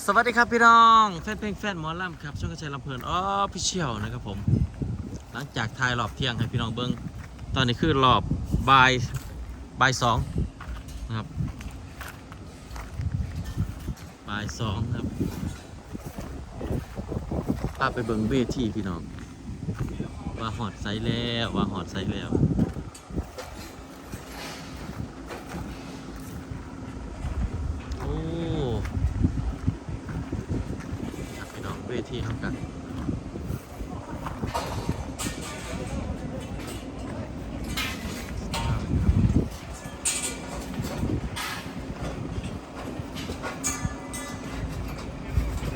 สวัสดีครับพี่น้องแฟนเพลงแฟนหมอลำครับช่องกระจายลำเพลินอ๋อพี่เชี่ยวนะครับผม หลังจากทายรอบเที่ยงให้พี่น้องเบิ้งตอนนี้คือรอบบ่ายบ่ายสองนะครับบ่ายสองครับพาไปเบิ้งเวทีพี่น้อง ว่าหอดไซแล้วว่าหอดไซแล้ว โอ้ครับพี่น้องเว ทีเข้ากัน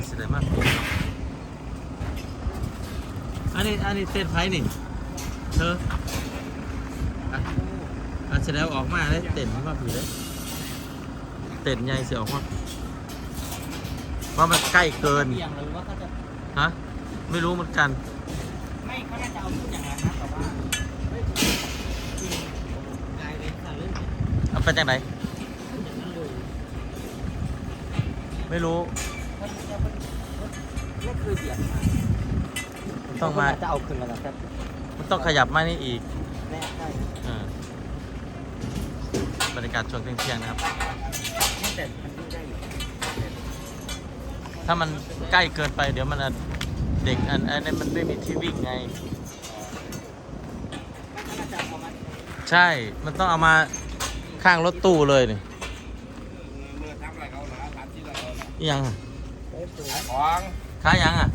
แสดงมากพี่น้องอันนี้อันนี้เต้นไพ่นี่เธออะอะแสดงออกมาเลยเต้นมากอยู่เลยเต้นใหญ่เสียออกมาว่ามันใกล้เกิน เบี่ยงหรือว่าเขาจะ ฮะ ไม่รู้เหมือนกัน ไม่เขาน่าจะเอาพูดอย่างนั้นนะแต่ว่าเฮ้ยจริงกลายเป็นการเล่นเอาไปจากไหน พูดอย่างนั้นเลยไม่รู้ถ้าจะเป็นรถคือเบี่ยงมาต้องมาจะเอาขึ้นมาแล้วครับมันต้องขยับมานี่อีกแน่ใช่เออบรรยากาศช่วงเที่ยงๆนะครับแต่มันไม่ได้อยู่ ถ้ามันใกล้เกินไปเดี๋ยวมันอะเด็กอันอันนี้นมันไม่มีที่วิ่งไงเขาน่าจะเอามาใช่ มันต้องเอามาข้างรถตู้เลยนี่เมื่อทำอะไรเขาเหรอทำที่อะไรเขาเหรออิหยังอะขายของขายหยังอะ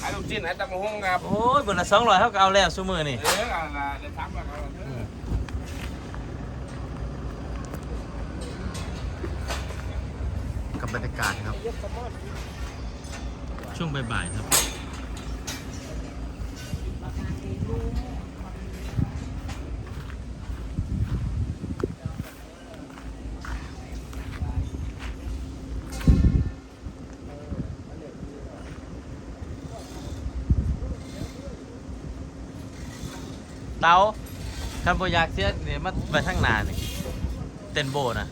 ขายลูกชิ้นขายตำมะฮุ่งครับ โอ้ยเบอร์ละสองร้อยเขาก็เอาแล้วซูมือนี่ เอออะไรจะทำอะไรเขาเหรอกับบรรยากาศครับ ช่วงบ่ายๆครับ เตาคันโบอยากเสียเนี่ยมาไปทางหนานี่เต้นโบนะ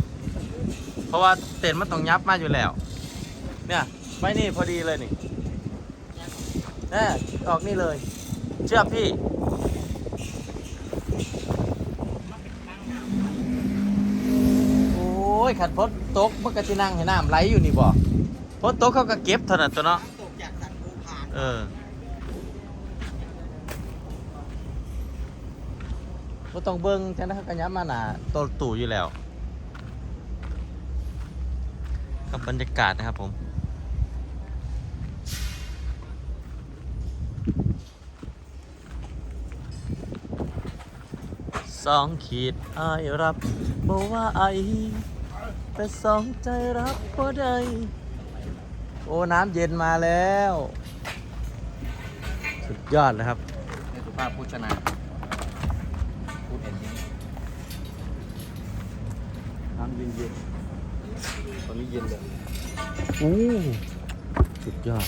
เพราะว่าเต้นมันต้องยับมาอยู่แล้ว เนี่ยไว้นี่พอดีเลยนี่ แน่ออกนี่เลย เชื่อพี่ โอ้ย ขัดพดตกมันก็จะนั่งให้น้ำไหลอยู่นี่บ่พดตกเขาก็เก็บเท่านั้นตัวเนาะตกจากสันภูผานเออบ่ต้องเบิ่งแต่นะครับกันยับมาหนาโตวตู่อยู่แล้วกับบรรยากาศนะครับผม สองขีดอายรับบ่ว่าไอแต่สองใจรับบ่ได้โอ้น้ำเย็นมาแล้ว สุดยอดนะครับในสุภาพพูดชนะพูดเห็นนี้น้ำเย็นเย็นตอนนี้เย็นเลยโอ้สุดยอด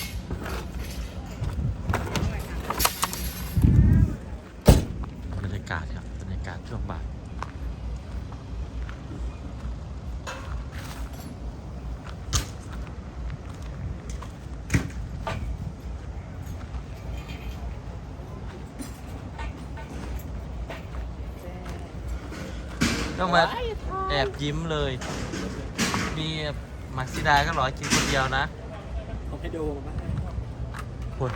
บรรยากาศครับ บรรยากาศช่วงบ่าย ต้องมาแอบยิ้มเลย มีมักซิดาก็รอกินคนเดียวนะผมให้ดูมาพุ่น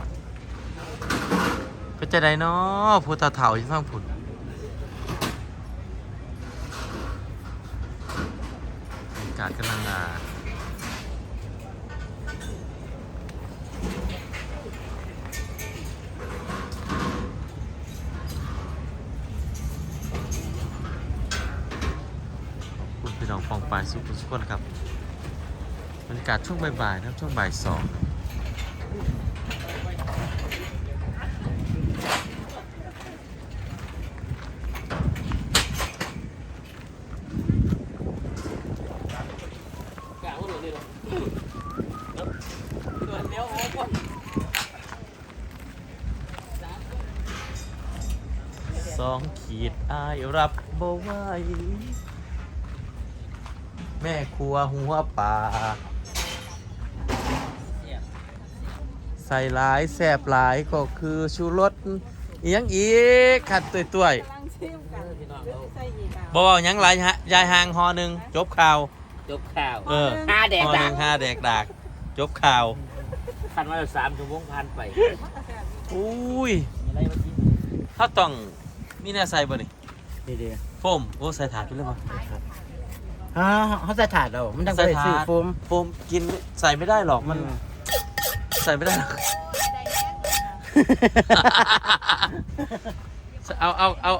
เป็นจะไดเนาะผู้ตาเถาอยู่ฟังพุ่นบรรยากาศกำลังอ่า พี่น้องฟองปลายสุขทุกคนครับบรรยากาศช่วงบ่ายๆนะครับช่วงบ่ายสองครับกลางหัวเลยเหรอเกิดเลี้ยวโอ้คนสองขีดอายรับบ่ไหว แม่ครัวหัวป่าใส่หลายแสบหลายก็คือชูรสอีหยังอีกขัดตัวยตัวยกำลังชิมกันเดี๋ยวใส่อีกอะๆบอกว่าหยังหลายฮะยายหางหอหนึ่งจบข่าว จบข่าวเออ ห้าแดกหอหดันึ่กงห้าแดกดาก จบข่าว พันมาแล้วสามชั่วโมงพันไปอุ้ยมีอะไรมากินถ้าต้องมีแน่ใส่บ่นี่ดีดีโฟมโอ้ใส่ถาดไปเลยป่ะฮะเขาใส่ถาดเรามันดังไปซื้อโฟมโฟมกินใส่ไม่ได้หรอกมัน ใส่ไม่ได้หรอกเอาเอาเอา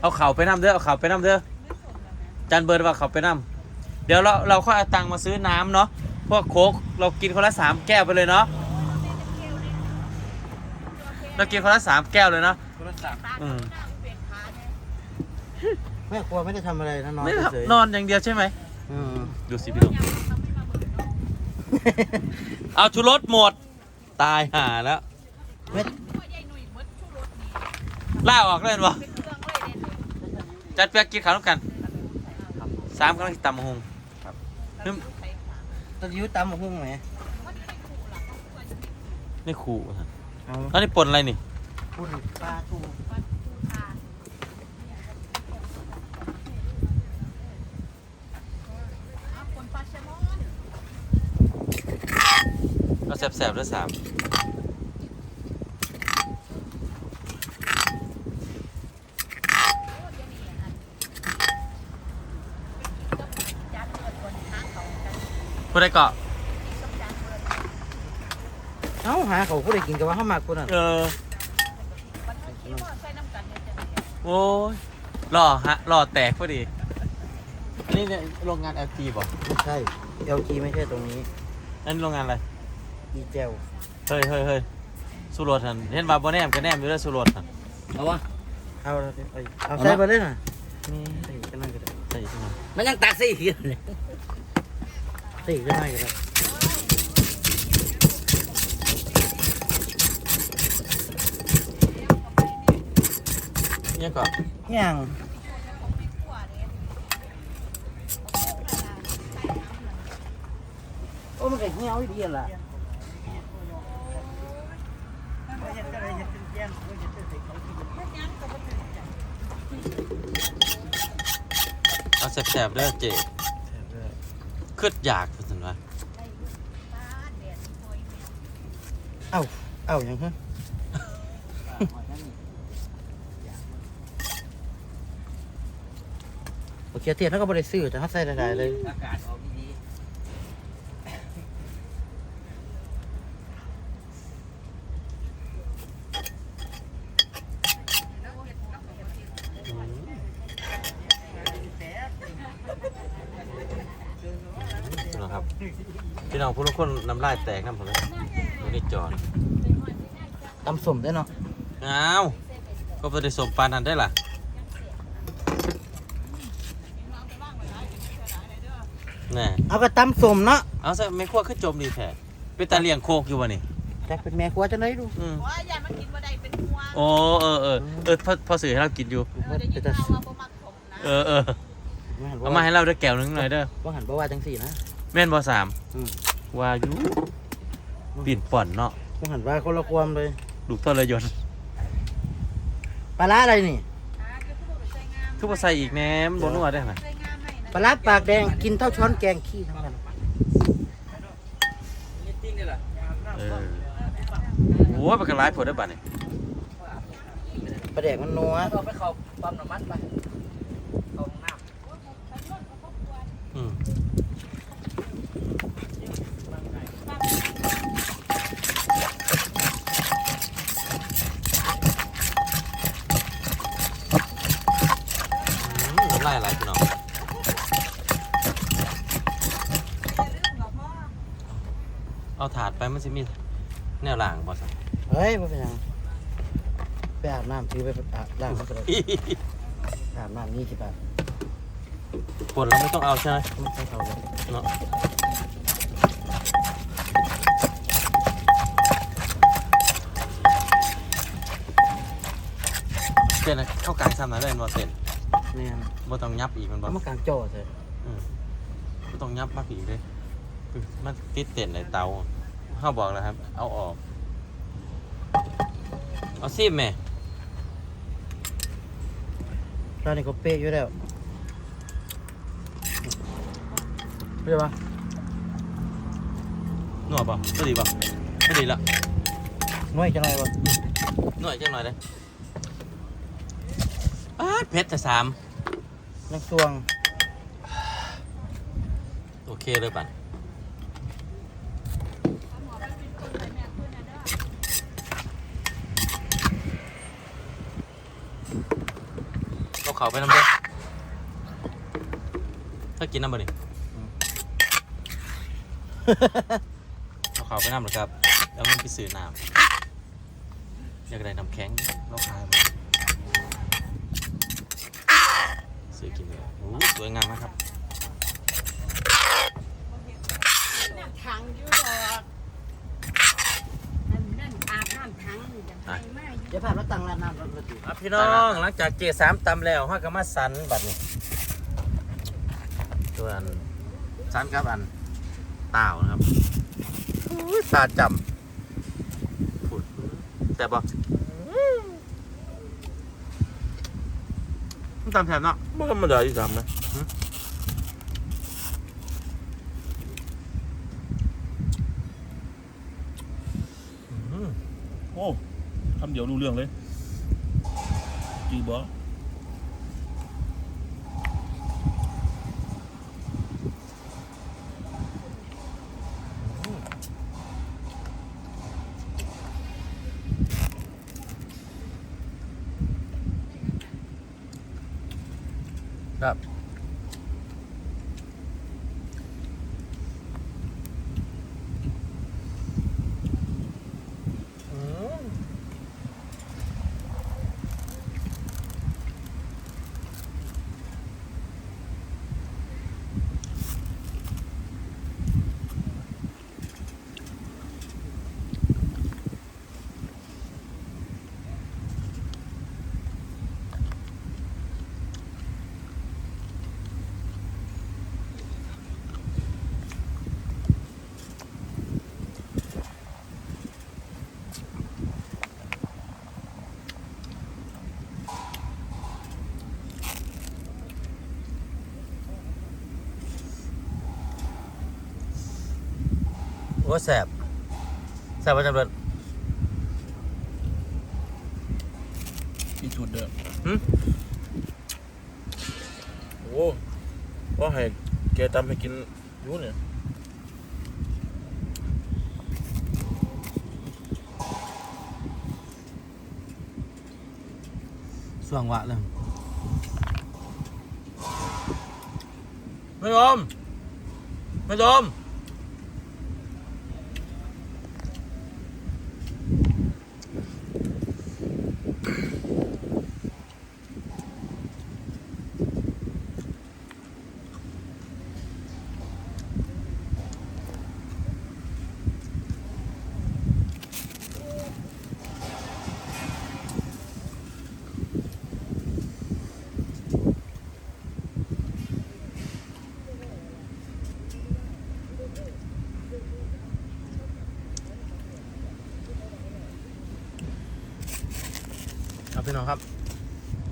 เอาเข่าไปน้ำเด้อเอาเข่าไปน้ำเด้อจันเบิร์ดว่าเข่าไปน้ำเดี๋ยวเราเราค่อยเอาตังค์มาซื้อน้ำเนาะพวกโค้กเรากินคนละสามแก้วไปเลยเนาะเรากินคนละสามแก้วเลยเนาะอืม แม่ครัวไม่ได้ทำอะไรนะนอนไม่ได้เฉยนอนอย่างเดียวใช่ไหมๆอืมดูสิพี่หนุ่มเอาชูรสหมด ตายห่าแล้วเม็ดล่าออกเล่นวะจัดเปียกกินข้าวด้วยกันสามกำลังตำหงนึกตอนยิ้วตำหุ้งไหมนี่ขู่ฮะเอาแล้วนี่ปนอะไรนี่ปุ่นปลาทู เอา แสบๆด้วยสามผู้ใดเกาะเอ้าหาเขาผู้ใดกินกับว่าเขามากคนนั้นเออ โอ้ยหล่อฮะหล่อแตกพอดี นี่เนี่ยโรงงาน LG บอกไม่ใช่ LG ไม่ใช่ตรงนี้นั่นโรงงานอะไร อีเจลเฮ้ยเฮ้ยเฮ้ยสุโรทันเห็นบาบอแนมก็แนมอยู่ด้วยสุโรทันเอาวะเอาเอาเอาใส่ไปเลยน่ะนี่ใส่กันนั่นก็ได้ใส่ที่ไหนมันยังตักซี่อยู่เลยใส่กันนั่นก็ได้เนี่ยก่อนย่างโอ้มันก็เหี่ยวอีดีล่ะ เอาแสบๆเด้อเจขึ้นอยากพูดถึงว่าเอ้าเอ้าหยังฮะโอเคเทียนเขาก็บริสุทธิ์แต่เขาใส่ได้ๆเลย อากาศออกดี นะครับ พี่น้องผู้ทุก คนน้ำลายแตกน้ำผมเลยไม่ได้จอดตำสมได้เนาะอ้าวก็ไปได้สมปานนั้นได้ล่ะแน่เอาก็ตำสมเนาะเอาซะไม่ขั้วขึ้นจมดีแท้เป็นตาเลียงโคกอยู่วะนี่แต่เป็นแม่ครัวจะได้ดูอืมว่าอย่ามากินบ่ได้เป็นหัวโอ้เออเออเออพอพอสื่อให้เรากินอยู่ เออเดี๋ยวยิ่งเราว่าบ่มักผมนะเออเออเอามาให้เราด้วยแก้วหนึงหน่อยเด้อว่าหันบ่ว่าจังสี่นะ แม่นบอสามอืม วาอยุปิ่นป่อนเนาะว่าหันว่าคนละความเลยลูกทรยศปลาร้าอะไรนี่ทุกภาษาอีกแหนมบนนัวได้ไหมใส่งามไหมนะปลาร้าปากแดงกินเท่าช้อนแกงขี้ทั้งกันๆนี่ติ้งนี่แหละเออโอ้ยปากกาไลฟ์ผลได้บัตรเนี่ยปลาแดงมันนัวเราไปเข้าปั๊มน้ำมันไปเข้าห้องน้ำอืมอืม มันสิมีแนวหลังบอสเฮ้ยบ่เป็นหยังไปอาบน้ำถือไปอาบล้างมันก็ได้อาบน้ำนี่สิบบาทปวดแล้วไม่ต้องเอาใช่ไหมมันใส่เขาเลยเนาะเส้นน่ะเข้ากลางซ้ำนะเลยว่าเส้นเนี่ยบ่ต้องยับอีกมันบ่ เอามากลางจอใส่อืมบ่ต้องยับมากอีกเลยคือมันติดเต็นในเตาเขาบอกแล้วครับ เอาออก เอาซิมแม่ตอนนี้ก็เป๊ะอยู่แล้วเรียกว่าหน่วยป่ะก็ดีป่ะก็ดีละน้อยจังไรวะหน่วยจังหน่อยเลยอ้าดเพชรแต่สามนักสวง โอเคเลยปั่น เอาเขาไปน้ำเด้อถ้ากินน้ำบ่นี่เอาเขาไปน้ำหรอครับแล้วมันไปซื้อน้ำอยากได้น้ำแข็งเราขายมาซื้อกินเลยโอ้สวยงามมากครับถังอยู่ดอกนั่นนั่นอาบน้ำถังอย่างไรไม่ เดี๋ยวผ่านมาตั้งร้านน้ำรถรถติอะพี่น้องหลังจากเกสามตำแล้วห้าก็มาสันบัดนี้ตัวอันสันกับอันเต่านะครับอุ๊ยตาจำพูดแต่บอกมันตำแถมเนาะไม่ธรรมดาที่ทำนะอืมโอ้ คำเดียวรู้เรื่องเลย จีบอ ครับอืม โอ้แสบแสบประจำเดือนที่สุดเด้อหึโอ้ว่าให้แกทำให้กินอยู่เนี่ยสว่างวะเลยไม่ยอมไม่ยอม พี่น้องครับ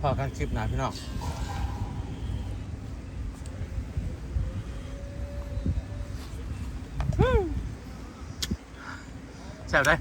พอกันคลิปหนาพี่น้องแซ่บได้